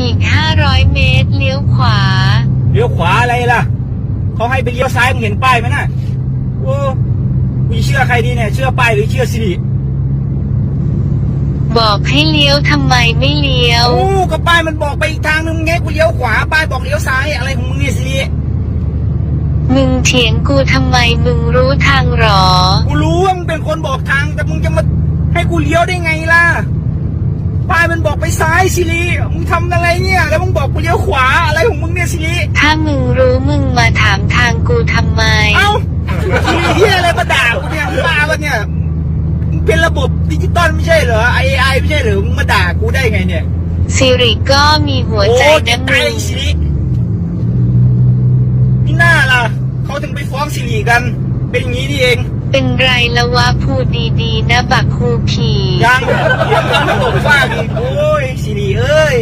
อีก 500 เมตร เลี้ยวขวา เลี้ยวขวาอะไรล่ะ เขาให้ไปเลี้ยวซ้ายมึงเห็นป้ายไหมน่ะโอ้กูจะเชื่อใครดีเนี่ย เชื่อป้ายหรือเชื่อสิริบอกให้เลี้ยวทำไมไม่เลี้ยว โอ้ก็ป้ายมันบอกไปอีกทางนึงไงกูเลี้ยวขวา ป้ายบอกเลี้ยวซ้ายอะไรของมึงเนี่ยสิริมึงเถียงกูทำไมมึงรู้ทางหรอ กูรู้ว่ามึงเป็นคนบอกทางแต่มึงจะมาให้กูเลี้ยวได้ไงล่ะป้าย มันบอกไปซ้ายสิริมึงทำอะไรเนี่ย แล้วมึงบอกกูเลี้ยวขวาอะไรของมึงเนี่ยสิริถ้ามึงรู้มึงมาถามทางกูทำไม เอ้าสิริเฮียอะไรมาด่ากูเนี่ยมึงบ้าวะเนี่ยมึงเป็นระบบดิจิตอลไม่ใช่เหรอไอไอไม่ใช่เหรอมึงมาด่ากูได้ไงเนี่ยสิริก็มีหัวใจโอ้นะตามึยงสิรินี่หน้าล่ะเขาถึงไปฟ้องสิริกัน เป็นอย่างนี้นี่เอง เป็นไรละวะพูดดีๆ นะบักคูผียังยังยังไม่ตกฟากอีกโอ้ยสิริเอ้ย